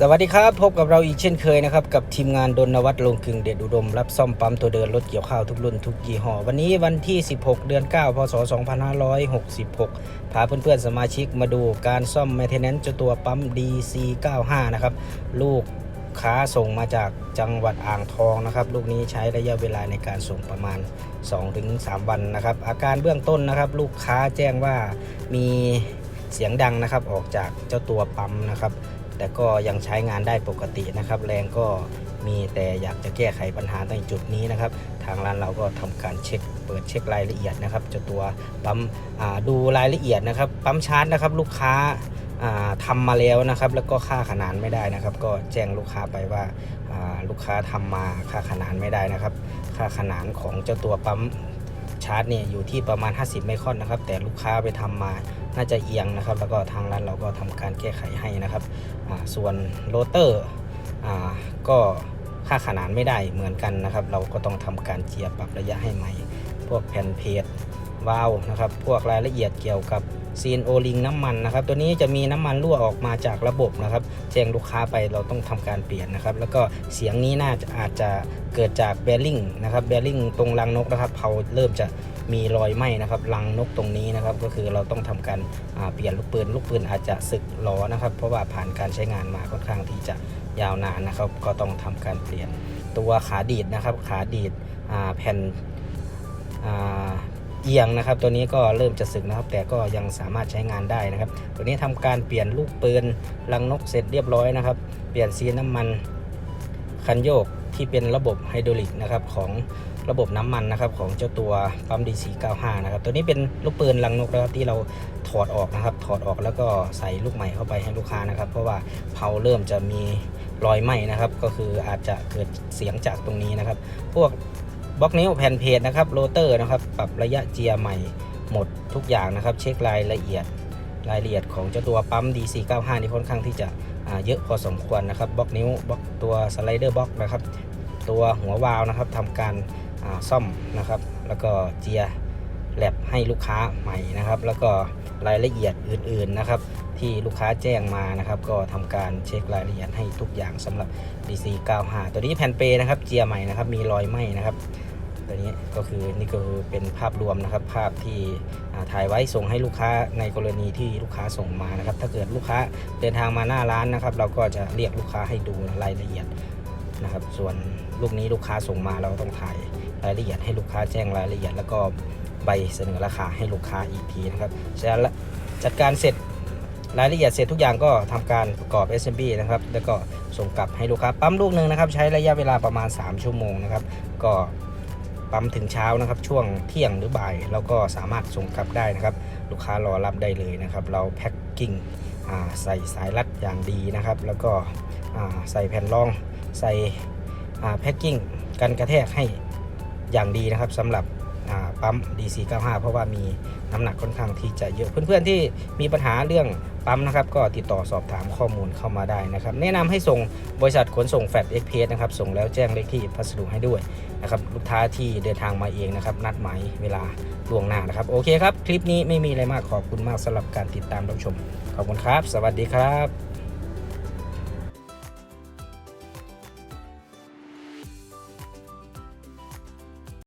สวัสดีครับ พบกับเราอีกเช่นเคยนะครับ กับทีมงานดนวัฒน์ลงกึ่งเดชอุดม รับซ่อมปั๊มตัวเดินรถเกี่ยวข้าวทุกรุ่นทุกยี่ห้อ วันนี้วันที่ 16 เดือน 9 พศ 2566 พาเพื่อนๆสมาชิกมาดูการซ่อม m ม i เทน a n c e เจตัวปั๊ม DC95 นะครับ ลูกค้าส่งมาจากจังหวัดอ่างทองนะครับ ลูกนี้ใช้ระยะเวลาในการส่งประมาณ 2-3 วันนะครับ อาการเบื้องต้นนะครับ ลูกค้าแจ้งว่ามี เสียงดังนะครับออกจากเจ้าตัวปั๊มนะครับ แต่ก็ยังใช้งานได้ปกตินะครับ แรงก็มีแต่อยากจะแก้ไขปัญหาในจุดนี้นะครับ ทางร้านเราก็ทำการเช็ค เปิดเช็ครายละเอียดนะครับเจ้าตัวปั๊มดูรายละเอียดนะครับปั๊มชาร์จนะครับลูกค้าอ่าทำมาแล้วนะครับ แล้วก็ค่าขนานไม่ได้นะครับ ก็แจ้งลูกค้าไปว่าลูกค้าทำมาค่าขนานไม่ได้นะครับ ค่าขนานของเจ้าตัวปั๊มชาร์จเนี่ยอยู่ที่ประมาณ 50 ไมครอนนะครับ แต่ลูกค้าไปทำมา น่าจะเอียงนะครับ แล้วก็ทางร้านเราก็ทำการแก้ไขให้นะครับ ส่วนโรเตอร์ก็ค่าขนานไม่ได้เหมือนกันนะครับ เราก็ต้องทำการเจียปรับระยะให้ใหม่ พวกแผ่นเพจวาลนะครับ พวกรายละเอียดเกี่ยวกับ ซีนโอลิงน้ำมันนะครับ ตัวนี้จะมีน้ำมันรั่วออกมาจากระบบนะครับแจ้งลูกค้าไปเราต้องทำการเปลี่ยนนะครับ แล้วก็เสียงนี้น่าจะอาจจะเกิดจากแบริ่งนะครับแบริ่งตรงรังนกนะครับเผาเริ่มจะมีรอยไหม้นะครับรังนกตรงนี้นะครับ ก็คือเราต้องทำการเปลี่ยนลูกปืนลูกปืนอาจจะสึกล้อนะครับ เพราะว่าผ่านการใช้งานมาค่อนข้างที่จะยาวนานนะครับ ก็ต้องทำการเปลี่ยนตัวขาดีดนะครับ ขาดีดแผ่น เอียงนะครับ ตัวนี้ก็เริ่มจะสึกนะครับ แต่ก็ยังสามารถใช้งานได้นะครับ ตัวนี้ทำการเปลี่ยนลูกปืนลังนกเสร็จเรียบร้อยนะครับ เปลี่ยนซีนน้ำมันคันโยกที่เป็นระบบไฮดรอลิกนะครับของระบบน้ำมันนะครับของเจ้าตัวปั๊ม DC95 นะครับตัวนี้เป็นลูกปืนลังนกนะครับที่เราถอดออกนะครับ ถอดออกแล้วก็ใส่ลูกใหม่เข้าไปให้ลูกค้านะครับ เพราะว่าเผาเริ่มจะมีรอยไหม้นะครับ ก็คืออาจจะเกิดเสียงจากตรงนี้นะครับ พวก บล็อกนิ้วแผ่นเพจนะครับโรเตอร์นะครับปรับระยะเจียร์ใหม่หมดทุกอย่างนะครับ เช็ครายละเอียดรายละเอียดของเจ้าตัวปั๊ม DC95 นี่ค่อนข้างที่จะเยอะพอสมควรนะครับบล็อกนิ้วบล็อกตัวสไลเดอร์บล็อกนะครับ ตัวหัววาล์วนะครับทำการซ่อมนะครับ แล้วก็เจียร์ แลบให้ลูกค้าใหม่นะครับ แล้วก็รายละเอียดอื่นๆนะครับ ที่ลูกค้าแจ้งมานะครับ ก็ทำการเช็ครายละเอียดให้ทุกอย่างสำหรับ DC95 ตัวนี้แผ่นเปนะครับเจียร์ใหม่นะครับ มีรอยไหมนะครับตัวนี้ก็คือนี่ก็คือเป็นภาพรวมนะครับ ภาพที่ถ่ายไว้ส่งให้ลูกค้าในกรณีที่ลูกค้าส่งมานะครับ ถ้าเกิดลูกค้าเดินทางมาหน้าร้านนะครับ เราก็จะเรียกลูกค้าให้ดูรายละเอียดนะครับ ส่วนลูกนี้ลูกค้าส่งมาเราต้องถ่ายรายละเอียดให้ลูกค้าแจ้งรายละเอียด แล้วก็ ใบเสนอราคาให้ลูกค้าอีกทีนะครับเสร็จแล้วจัดการเสร็จรายละเอียดเสร็จทุกอย่างก็ทำการประกอบ SMB นะครับ แล้วก็ส่งกลับให้ลูกค้า ปั๊มลูกหนึ่งนะครับ ใช้ระยะเวลาประมาณ 3 ชั่วโมงนะครับ ก็ปั๊มถึงเช้านะครับ ช่วงเที่ยงหรือบ่ายเราก็สามารถส่งกลับได้นะครับ ลูกค้ารอรับได้เลยนะครับ เราแพ็คกิ้งใส่สายรัดอย่างดีนะครับ แล้วก็ใส่แผ่นรอง ใส่แพ็คกิ้งกันกระแทกให้อย่างดีนะครับสำหรับ ปั๊ม DC95 เพราะว่ามีน้ำหนักค่อนข้างที่จะเยอะเพื่อนๆที่มีปัญหาเรื่องปั๊มนะครับก็ติดต่อสอบถามข้อมูลเข้ามาได้นะครับ แนะนำให้ส่งบริษัทขนส่งแฟดเอ็กเพสนะครับส่งแล้วแจ้งเลขที่พัสดุให้ด้วยนะครับลูกค้าที่เดินทางมาเองนะครับนัดหมายเวลาล่วงหน้านะครับโอเคครับ คลิปนี้ไม่มีอะไรมากขอบคุณมากสำหรับการติดตามรับชม ขอบคุณครับ สวัสดีครับ